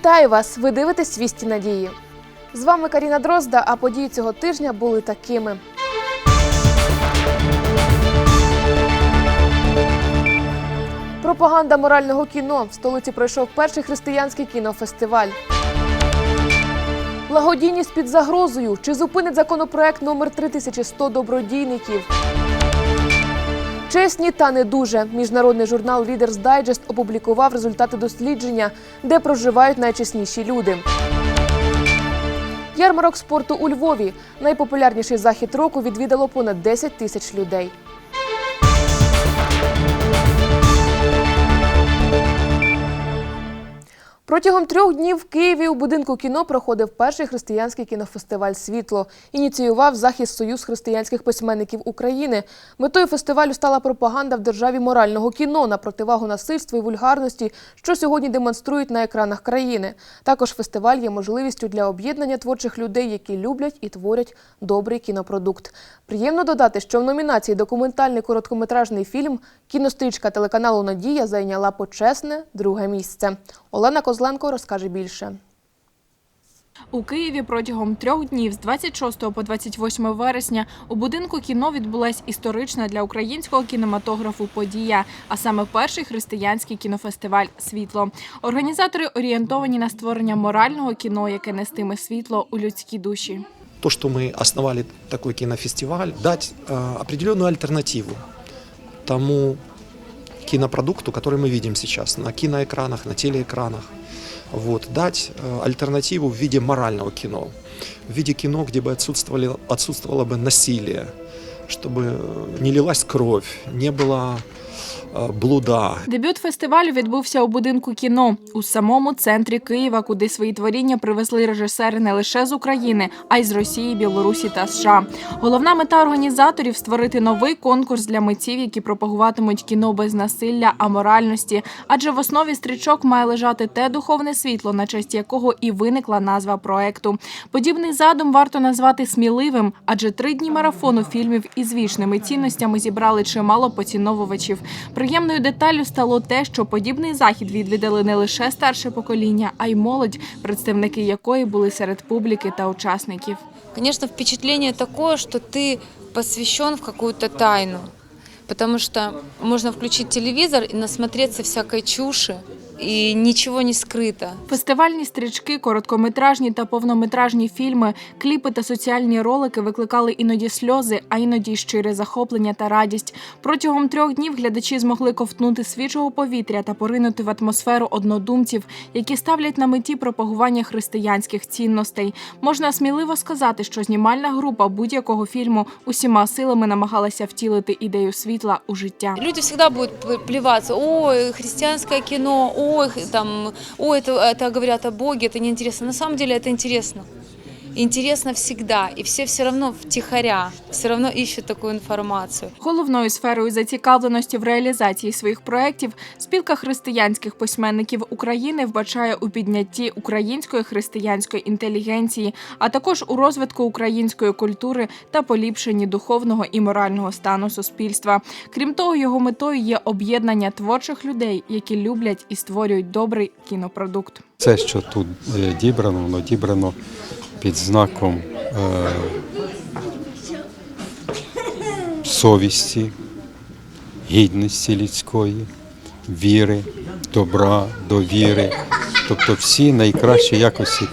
Вітаю вас! Ви дивитесь «Вісті надії. З вами Каріна Дрозда, а події цього тижня були такими. Пропаганда морального кіно. В столиці пройшов перший християнський кінофестиваль. Благодійність під загрозою. Чи зупинить законопроект номер 3100 добродійників? Чесні та не дуже. Міжнародний журнал Reader's Digest опублікував результати дослідження, де проживають найчесніші люди. Ярмарок спорту у Львові. Найпопулярніший захід року відвідало понад 10 тисяч людей. Протягом трьох днів в Києві у будинку кіно проходив перший християнський кінофестиваль Світло. Ініціював захист Союз християнських письменників України. Метою фестивалю стала пропаганда в державі морального кіно на противагу насильству і вульгарності, що сьогодні демонструють на екранах країни. Також фестиваль є можливістю для об'єднання творчих людей, які люблять і творять добрий кінопродукт. Приємно додати, що в номінації документальний короткометражний фільм кінострічка телеканалу Надія зайняла почесне друге місце. Олена Козленко розкаже більше. У Києві протягом трьох днів з 26 по 28 вересня у будинку кіно відбулась історична для українського кінематографу подія, а саме перший християнський кінофестиваль Світло. Організатори орієнтовані на створення морального кіно, яке нестиме світло у людські душі. то, что мы основали такой кинофестиваль, дать э, определенную альтернативу тому кинопродукту, который мы видим сейчас на киноэкранах, на телеэкранах. Вот, дать э, альтернативу в виде морального кино, в виде кино, где бы отсутствовали, отсутствовало бы насилие, чтобы э, не лилась кровь, не было э, блуда, Дебют фестивалю відбувся у будинку кіно у самому центрі Києва, куди свої творіння привезли режисери не лише з України, а й з Росії, Білорусі та США. Головна мета організаторів створити новий конкурс для митців, які пропагуватимуть кіно без насилля, аморальності. Адже в основі стрічок має лежати те духовне світло, на честь якого і виникла назва проекту. Подібний задум варто назвати сміливим, адже три дні марафону фільмів із вічними цінностями зібрали чимало поціновувачів. Приємною деталлю стало те, що подібний захід відвідали не лише старше покоління, а й молодь, представники якої були серед публіки та учасників. Звісно, впечатлення таке, що ти посвящен в какую-то тайну. тому що можна включити телевізор і насмотреться всякої чуши, и ничего не скрыто. Фестивальні стрічки, короткометражні та повнометражні фільми, кліпи та соціальні ролики викликали іноді сльози, а іноді й щире захоплення та радість. Протягом трьох днів глядачі змогли ковтнути свіжого повітря та поринути в атмосферу однодумців, які ставлять на меті пропагування християнських цінностей. Можна сміливо сказати, що знімальна група будь-якого фільму усіма силами намагалася втілити ідею світла у життя. Люди всегда будут п- плеваться, ой, христианское кино, ой, х- там, ой, это, это говорят о Боге, это неинтересно. На самом деле это интересно. Интересно всегда, и все все равно втихаря, все равно ищут такую информацию. Головною сферою зацікавленості в реалізації своїх проєктів спілка християнських письменників України вбачає у піднятті української християнської інтелігенції, а також у розвитку української культури та поліпшенні духовного і морального стану суспільства. Крім того, його метою є об'єднання творчих людей, які люблять і створюють добрий кінопродукт. Це, що тут е, дібрано, воно дібрано під знаком е, совісті, гідності людської, віри, добра, довіри. Тобто всі найкращі якості,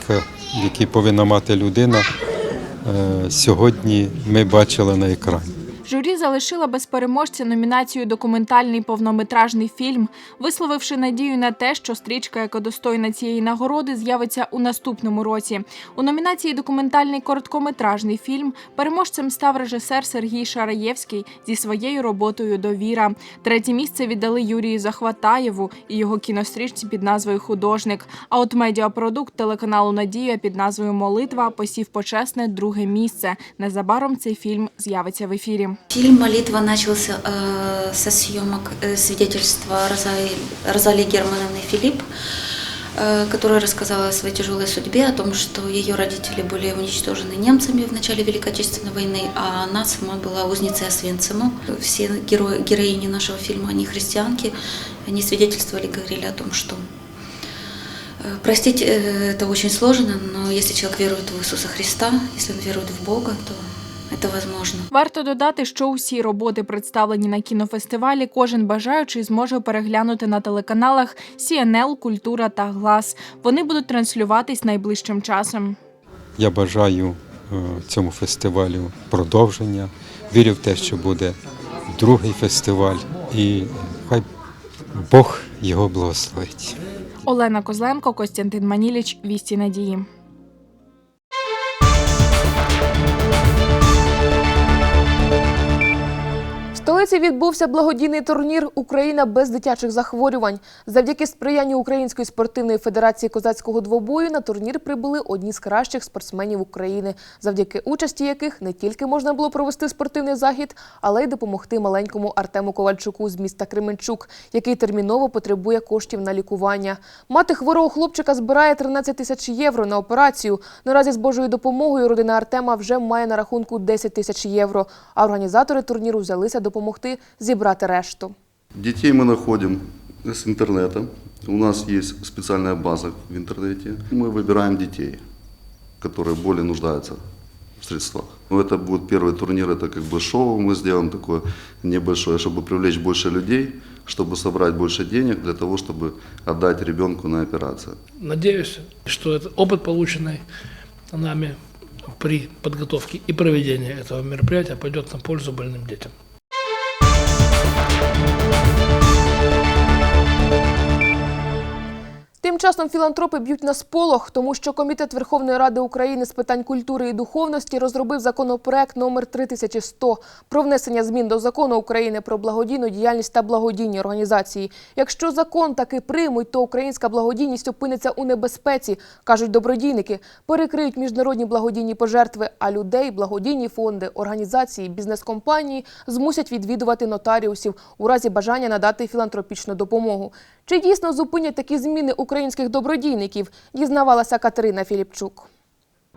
які повинна мати людина, е, сьогодні ми бачили на екрані. Журі залишила без переможця номінацію Документальний повнометражний фільм, висловивши надію на те, що стрічка, яка достойна цієї нагороди, з'явиться у наступному році. У номінації Документальний короткометражний фільм переможцем став режисер Сергій Шараєвський зі своєю роботою Довіра. Третє місце віддали Юрію Захватаєву і його кінострічці під назвою Художник. А от медіапродукт телеканалу Надія під назвою Молитва посів почесне друге місце. Незабаром цей фільм з'явиться в ефірі. Фильм «Молитва» начался э, со съемок э, свидетельства Розали, Розали Германовны Филипп, э, которая рассказала о своей тяжелой судьбе, о том, что ее родители были уничтожены немцами в начале Великой Отечественной войны, а она сама была узницей Освенцима. Все герои, героини нашего фильма, они христианки, они свидетельствовали, говорили о том, что Э, Простить э, это очень сложно, но если человек верует в Иисуса Христа, если он верует в Бога, то это возможно. Варто додати, що усі роботи, представлені на кінофестивалі, кожен бажаючий зможе переглянути на телеканалах CNL, Культура та Глас. Вони будуть транслюватись найближчим часом. Я бажаю е, цьому фестивалю продовження. Вірю в те, що буде другий фестиваль, і хай Бог його благословить. Олена Козленко, Костянтин Маніліч, Вісті Надії. Столиці відбувся благодійний турнір Україна без дитячих захворювань. Завдяки сприянню Української спортивної федерації козацького двобою на турнір прибули одні з кращих спортсменів України, завдяки участі яких не тільки можна було провести спортивний захід, але й допомогти маленькому Артему Ковальчуку з міста Кременчук, який терміново потребує коштів на лікування. Мати хворого хлопчика збирає 13 тисяч євро на операцію. Наразі з Божою допомогою родина Артема вже має на рахунку 10 тисяч євро. А організатори турніру взялися допомогти зібрати решту. Детей мы находим с интернета. У нас есть специальная база в интернете. Мы выбираем детей, которые более нуждаются в средствах. Но это будет первый турнир, это как бы шоу мы сделаем такое небольшое, чтобы привлечь больше людей, чтобы собрать больше денег для того, чтобы отдать ребенку на операцию. Надеюсь, что этот опыт, полученный нами при подготовке и проведении этого мероприятия, пойдет на пользу больным детям. Тим часом філантропи б'ють на сполох, тому що Комітет Верховної Ради України з питань культури і духовності розробив законопроект номер 3100 про внесення змін до закону України про благодійну діяльність та благодійні організації. Якщо закон таки приймуть, то українська благодійність опиниться у небезпеці, кажуть добродійники. Перекриють міжнародні благодійні пожертви, а людей, благодійні фонди, організації, бізнес-компанії змусять відвідувати нотаріусів у разі бажання надати філантропічну допомогу. Чи дійсно зупинять такі зміни українських добродійників? Дізнавалася Катерина Філіпчук.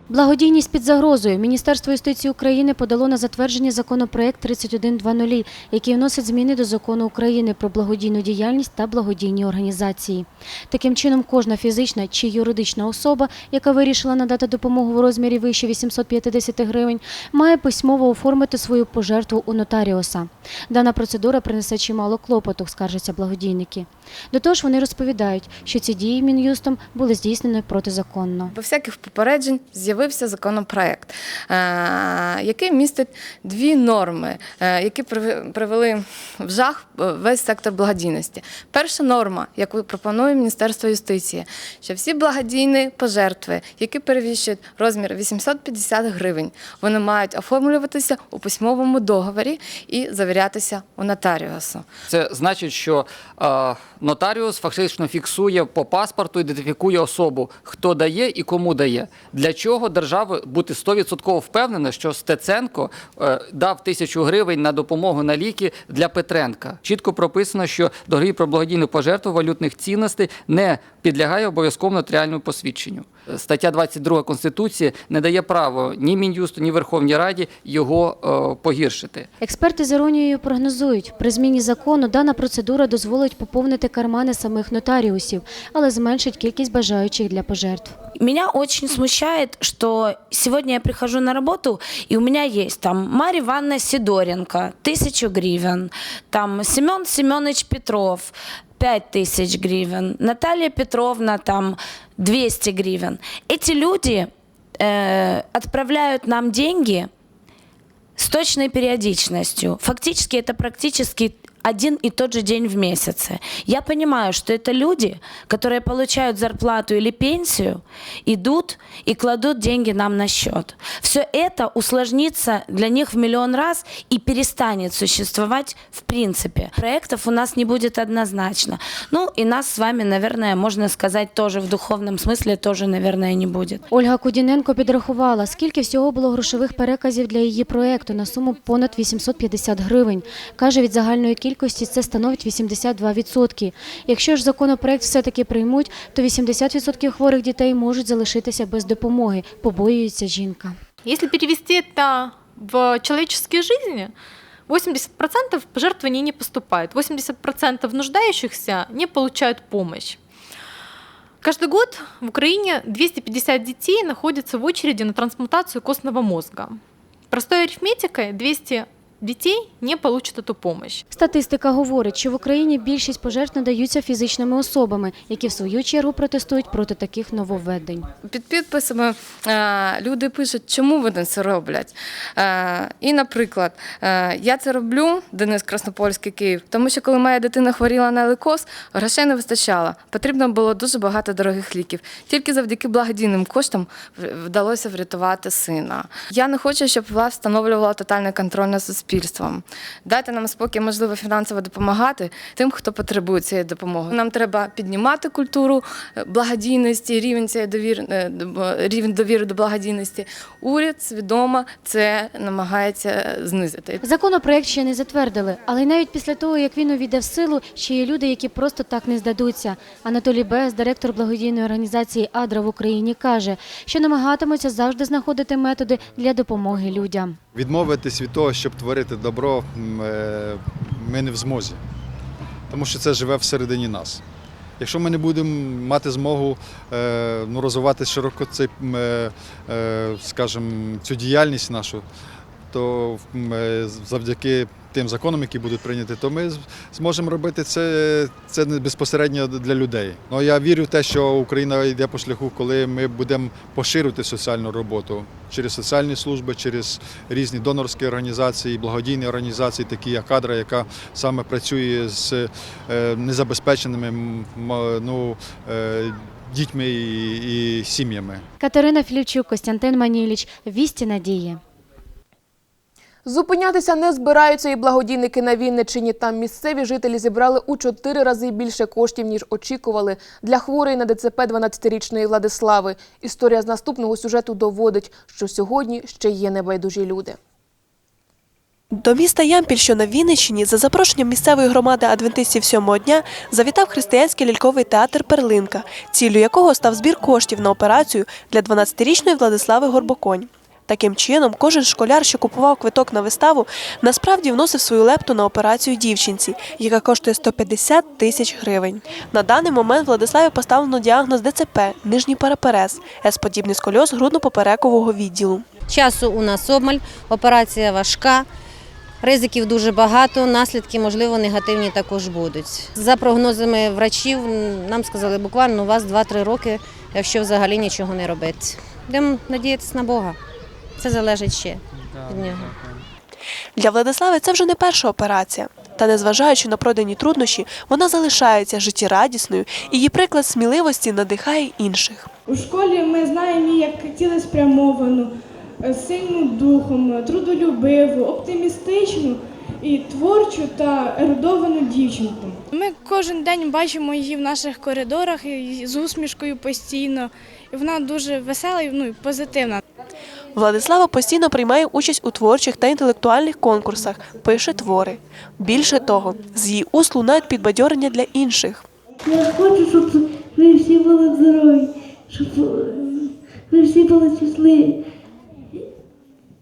Благодійність під загрозою. Міністерство юстиції України подало на затвердження законопроект 3120, який вносить зміни до закону України про благодійну діяльність та благодійні організації. Таким чином, кожна фізична чи юридична особа, яка вирішила надати допомогу в розмірі вище 850 гривень, має письмово оформити свою пожертву у нотаріуса. Дана процедура принесе чимало клопоту, скаржаться благодійники. До того ж, вони розповідають, що ці дії Мін'юстом були здійснені протизаконно. Без всяких попереджень з'явився законопроект, е, який містить дві норми, е, які привели в жах е, весь сектор благодійності. Перша норма, яку пропонує Міністерство юстиції, що всі благодійні пожертви, які перевищують розмір 850 гривень, вони мають оформлюватися у письмовому договорі і завірятися у нотаріусу. Це значить, що нотаріус фактично фіксує по паспорту, ідентифікує особу, хто дає і кому дає. Для чого держава бути 100% впевнена, що Стеценко е, дав тисячу гривень на допомогу на ліки для Петренка. Чітко прописано, що договір про благодійну пожертву валютних цінностей не підлягає обов'язково нотаріальному посвідченню. Стаття 22 Конституції не дає права ні Мін'юсту, ні Верховній Раді його е, погіршити. Експерти з іронією прогнозують, при зміні закону дана процедура дозволить поповнити кармани самих нотаріусів, але зменшить кількість бажаючих для пожертв. Меня очень смущает, что сегодня я прихожу на работу, и у меня есть там Марья Ивановна Сидоренко, тысячу гривен, там Семен Семенович Петров, пять тысяч гривен, Наталья Петровна там 200 гривен. Эти люди э, отправляют нам деньги с точной периодичностью. Фактически это практически один и тот же день в месяце. Я понимаю, что это люди, которые получают зарплату или пенсию, идут и кладут деньги нам на счет. Все это усложнится для них в миллион раз и перестанет существовать в принципе. Проектов у нас не будет однозначно. Ну и нас с вами, наверное, можно сказать тоже в духовном смысле тоже, наверное, не будет. Ольга Кудіненко підрахувала, скільки всього було грошових переказів для її проекту на суму понад 850 гривень. Каже, від загальної кількості це становить 82%. Якщо ж законопроект все-таки приймуть, то 80% хворих дітей можуть залишитися без допомоги, побоюється жінка. Если перевести это в человеческие жизни, 80% пожертвований не поступает, 80% нуждающихся не получают помощь. Каждый год в Украине 250 детей находятся в очереди на трансплантацию костного мозга. Простой арифметикой 200 детей не получат эту помощь. Статистика говорить, що в Україні більшість пожертв надаються фізичними особами, які в свою чергу протестують проти таких нововведень. Під підписами е, люди пишуть, чому вони це роблять. Е, І, наприклад, е, я це роблю, Денис Краснопольський Київ, тому що коли моя дитина хворіла на лейкоз, грошей не вистачало. Потрібно було дуже багато дорогих ліків. Тільки завдяки благодійним коштам вдалося врятувати сина. Я не хочу, щоб влада встановлювала тотальний контроль над суспільством. Дайте нам спокій, можливо, фінансово допомагати тим, хто потребує цієї допомоги. Нам треба піднімати культуру е, благодійності, рівень цієї довіри, е, до- рівень довіри до благодійності. Уряд свідомо це намагається е, знизити. Законопроект ще не затвердили, але й навіть після того, як він увійде в силу, ще є люди, які просто так не здадуться. Анатолій Бес, директор благодійної організації Адра в Україні, каже, що намагатимуться завжди знаходити методи для допомоги людям. Відмовитись від того, щоб творити добро, е, ми не в змозі, тому що це живе всередині нас. Якщо ми не будемо мати змогу е, ну, розвивати широко цей, е, скажімо, цю діяльність нашу, то завдяки тим законам, які будуть прийняті, то ми зможемо робити це, це безпосередньо для людей. Ну, я вірю в те, що Україна йде по шляху, коли ми будемо поширювати соціальну роботу через соціальні служби, через різні донорські організації, благодійні організації, такі як кадра, яка саме працює з е, незабезпеченими ну, е, дітьми і, і сім'ями. Катерина Філіпчук, Костянтин Маніліч, Вісті Надії. Зупинятися не збираються і благодійники на Вінниччині. Там місцеві жителі зібрали у чотири рази більше коштів, ніж очікували. Для хворої на ДЦП 12-річної Владислави. Історія з наступного сюжету доводить, що сьогодні ще є небайдужі люди. До міста Ямпіль, що на Вінниччині, за запрошенням місцевої громади адвентистів сьомого дня завітав християнський ляльковий театр Перлинка, ціллю якого став збір коштів на операцію для 12-річної Владислави Горбоконь. Таким чином, кожен школяр, що купував квиток на виставу, насправді вносив свою лепту на операцію дівчинці, яка коштує 150 тисяч гривень. На даний момент Владиславі поставлено діагноз ДЦП, нижній переперез, С-подібний скольоз грудно-поперекового відділу. Часу у нас обмаль, операція важка, ризиків дуже багато, наслідки, можливо, негативні також будуть. За прогнозами врачів, нам сказали, буквально у вас 2-3 роки, якщо взагалі нічого не робити. Будемо надіятися на Бога. Це залежить ще від нього. Для Владислави це вже не перша операція. Та незважаючи на пройдені труднощі, вона залишається життєрадісною, і її приклад сміливості надихає інших. У школі ми знаємо її як цілеспрямовану, е, сильну духом, трудолюбиву, оптимістичну і творчу та ерудовану дівчинку. Ми кожен день бачимо її в наших коридорах і з усмішкою постійно. І вона дуже весела і ну, і позитивна. Владислава постійно приймає участь у творчих та інтелектуальних конкурсах, пише твори. Більше того, з її уст лунають підбадьорення для інших. Я хочу, щоб ви всі були здорові, щоб ви всі були щасливі.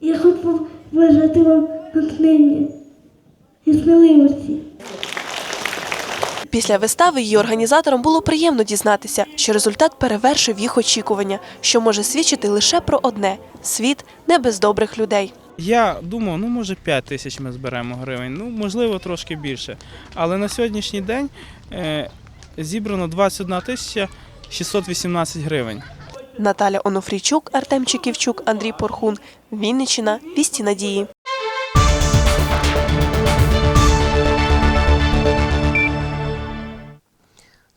Я хочу побажати вам натхнення і сміливості. Після вистави її організаторам було приємно дізнатися, що результат перевершив їх очікування, що може свідчити лише про одне світ не без добрих людей. Я думав, ну може 5 тисяч ми зберемо гривень, ну можливо трошки більше. Але на сьогоднішній день е, зібрано 21 тисяча 618 гривень. Наталя Онуфрійчук, Артем Чеківчук, Андрій Порхун. Вінниччина. Вісті надії.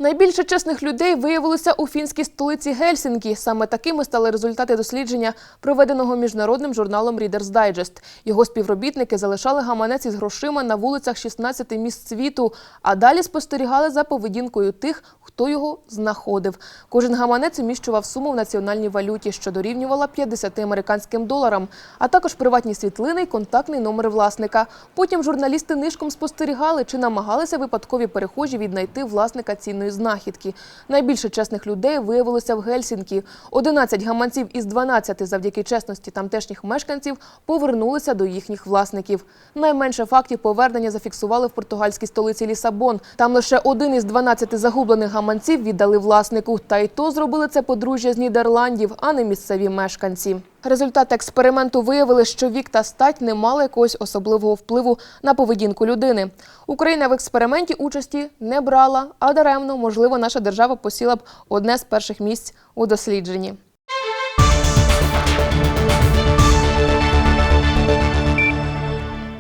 Найбільше чесних людей виявилося у фінській столиці Гельсінкі. Саме такими стали результати дослідження, проведеного міжнародним журналом Reader's Digest. Його співробітники залишали гаманець із грошима на вулицях 16 міст світу, а далі спостерігали за поведінкою тих, хто його знаходив. Кожен гаманець уміщував суму в національній валюті, що дорівнювала 50 американським доларам, а також приватні світлини й контактний номер власника. Потім журналісти нишком спостерігали, чи намагалися випадкові перехожі віднайти власника цінної знахідки. Найбільше чесних людей виявилося в Гельсінкі. 11 гаманців із 12 завдяки чесності тамтешніх мешканців повернулися до їхніх власників. Найменше фактів повернення зафіксували в португальській столиці Лісабон. Там лише один із 12 загублених гаманців віддали власнику. Та й то зробили це подружжя з Нідерландів, а не місцеві мешканці. Результати експерименту виявили, що вік та стать не мали якогось особливого впливу на поведінку людини. Україна в експерименті участі не брала, а даремно, можливо, наша держава посіла б одне з перших місць у дослідженні.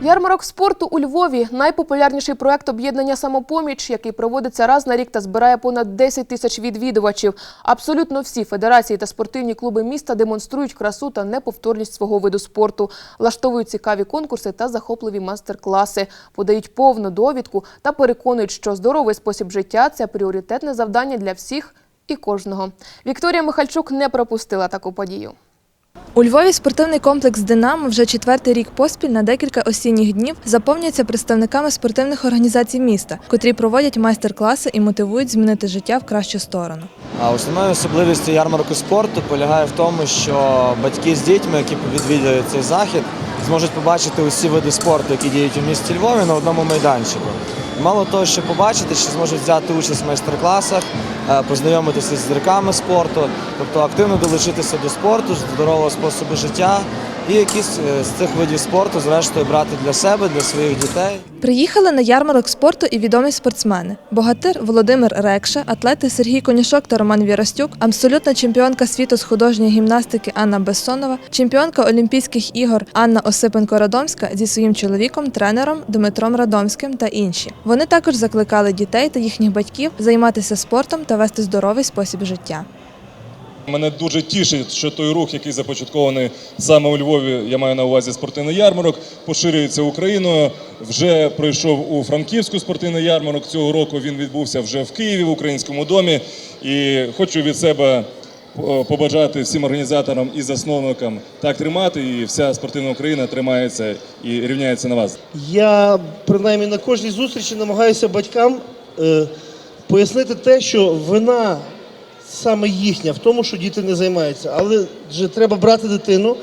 Ярмарок спорту у Львові найпопулярніший проект об'єднання самопоміч, який проводиться раз на рік та збирає понад 10 тисяч відвідувачів. Абсолютно всі федерації та спортивні клуби міста демонструють красу та неповторність свого виду спорту, влаштовують цікаві конкурси та захопливі мастер-класи, подають повну довідку та переконують, що здоровий спосіб життя це пріоритетне завдання для всіх і кожного. Вікторія Михальчук не пропустила таку подію. У Львові спортивний комплекс Динамо вже четвертий рік поспіль на декілька осінніх днів заповнюється представниками спортивних організацій міста, котрі проводять майстер-класи і мотивують змінити життя в кращу сторону. А основною особливістю ярмарку спорту полягає в тому, що батьки з дітьми, які відвідують цей захід, зможуть побачити усі види спорту, які діють у місті Львові на одному майданчику. Мало того, що побачити, що зможуть взяти участь в майстер-класах, е, познайомитися з зірками спорту, тобто активно долучитися до спорту, здорового способу життя і якісь е, з цих видів спорту, зрештою, брати для себе, для своїх дітей. Приїхали на ярмарок спорту і відомі спортсмени: богатир Володимир Рекша, атлети Сергій Конюшок та Роман Вірастюк, абсолютна чемпіонка світу з художньої гімнастики Анна Бессонова, чемпіонка Олімпійських ігор Анна Осипенко-Радомська зі своїм чоловіком, тренером Дмитром Радомським та інші. Вони також закликали дітей та їхніх батьків займатися спортом та вести здоровий спосіб життя. Мене дуже тішить, що той рух, який започаткований саме у Львові, я маю на увазі спортивний ярмарок, поширюється Україною. Вже пройшов у Франківську спортивний ярмарок. Цього року він відбувся вже в Києві в українському домі. І хочу від себе е, побажати всім організаторам і засновникам так тримати. І вся спортивна Україна тримається і рівняється на вас. Я принаймні на кожній зустрічі намагаюся батькам е, пояснити те, що вина саме їхня в тому, що діти не займаються. Але вже треба брати дитину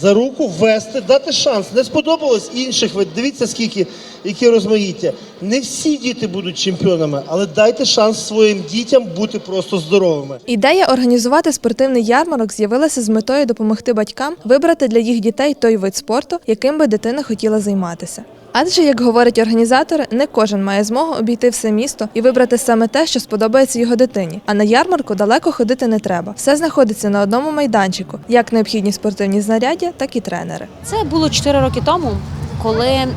за руку, вести, дати шанс. Не сподобалось інших вид. Дивіться, скільки які розмаїття. Не всі діти будуть чемпіонами, але дайте шанс своїм дітям бути просто здоровими. Ідея організувати спортивний ярмарок з'явилася з метою допомогти батькам вибрати для їх дітей той вид спорту, яким би дитина хотіла займатися. Адже, як говорять організатори, не кожен має змогу обійти все місто і вибрати саме те, що сподобається його дитині. А на ярмарку далеко ходити не треба. Все знаходиться на одному майданчику, як необхідні спортивні знаряддя, так і тренери. Це було 4 роки тому, коли е,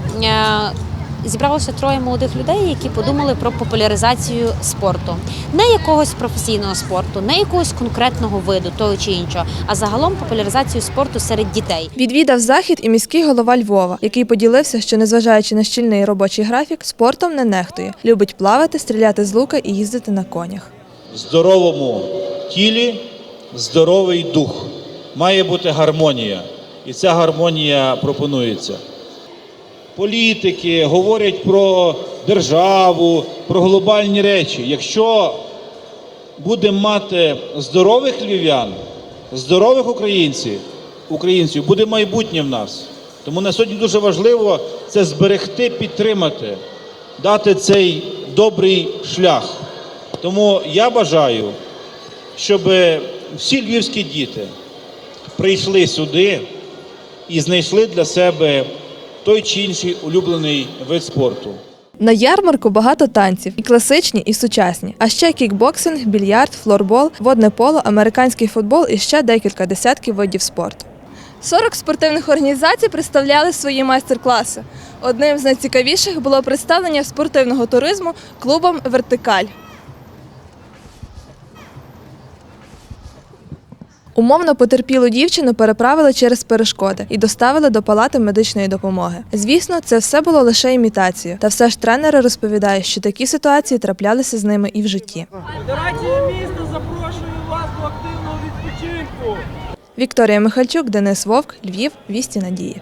зібралося троє молодих людей, які подумали про популяризацію спорту. Не якогось професійного спорту, не якогось конкретного виду, того чи іншого, а загалом популяризацію спорту серед дітей. Відвідав захід і міський голова Львова, який поділився, що незважаючи на щільний робочий графік, спортом не нехтує. Любить плавати, стріляти з лука і їздити на конях. В здоровому тілі здоровий дух. Має бути гармонія. І ця гармонія пропонується. Політики говорять про державу, про глобальні речі. Якщо будемо мати здорових львів'ян, здорових українців, українців, буде майбутнє в нас. Тому на сьогодні дуже важливо це зберегти, підтримати, дати цей добрий шлях. Тому я бажаю, щоб всі львівські діти прийшли сюди і знайшли для себе той чи інший улюблений вид спорту. На ярмарку багато танців, і класичні, і сучасні. А ще кікбоксинг, більярд, флорбол, водне поло, американський футбол і ще декілька десятків видів спорту. 40 спортивних організацій представляли свої майстер-класи. Одним з найцікавіших було представлення спортивного туризму клубом Вертикаль. Умовно потерпілу дівчину переправили через перешкоди і доставили до палати медичної допомоги. Звісно, це все було лише імітацією. Та все ж тренери розповідають, що такі ситуації траплялися з ними і в житті. Федерація міста запрошує вас до активного відпочинку. Вікторія Михальчук, Денис Вовк, Львів, Вісті Надії.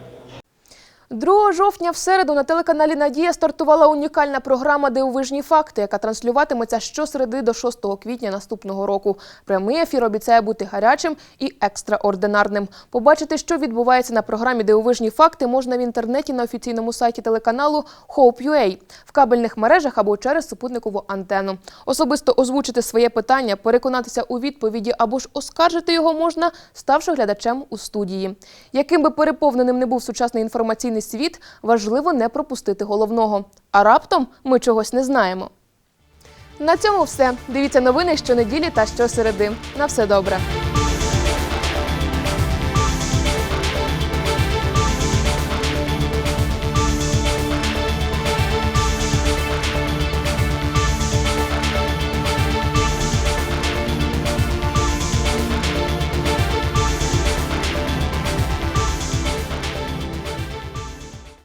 2 жовтня в середу на телеканалі Надія стартувала унікальна програма Дивовижні факти, яка транслюватиметься щосереди до 6 квітня наступного року. Прямий ефір обіцяє бути гарячим і екстраординарним. Побачити, що відбувається на програмі Дивовижні факти, можна в інтернеті на офіційному сайті телеканалу Hope.ua, в кабельних мережах або через супутникову антенну. Особисто озвучити своє питання, переконатися у відповіді або ж оскаржити його можна, ставши глядачем у студії. Яким би переповненим не був сучасний інформаційний світ, важливо не пропустити головного. А раптом ми чогось не знаємо. На цьому все. Дивіться новини щонеділі та щосереди. На все добре.